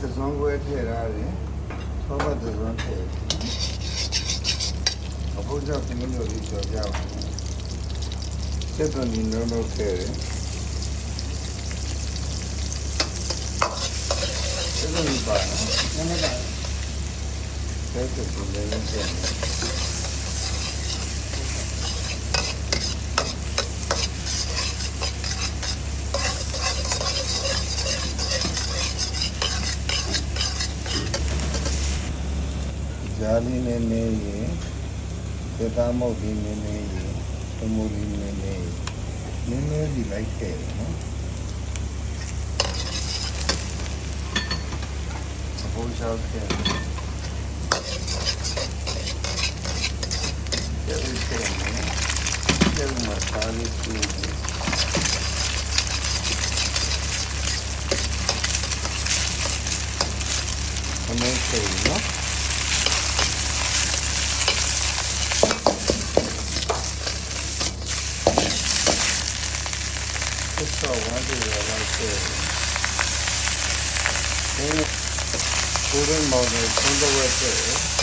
သစွန်ခွဲထည့်ရတယ်သောဘသစွန်ထည့်အဖို့ကြောင့်ဒီလိုလေးကြော်ကြအောင်စက်တော်ဒီလုံးလုံးထည့်တယ်စက်တော်ဒီပါနော်နည်းနည်းပါစက်တော်ဒီလည်းထည့် जाली ने ने ये तेतामो भी ने ने ये तमोली ने ने ये। ने ने भी लाइक है। ना सपोज़ चाउल के जब इसे जब मसाले की Amém, Senhor. how wide you like this. 공, 고른 마음을 정도로 했어요.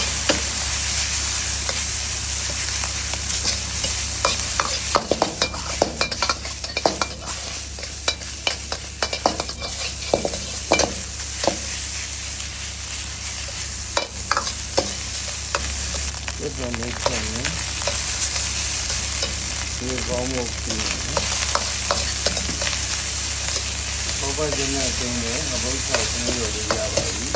그래서 맥주는 이거 너무 없기는 ဘောဘကျင်းနဲ့ကျင်းတယ်ငဘုတ်၆ကျင်းလို့ရပါပြီ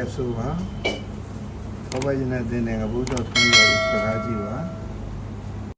အဆူပါဘောဘကျင်းနဲ့ကျင်းတယ်ငဘုတ်၆ကျင်းလို့စကားကြည့်ပါ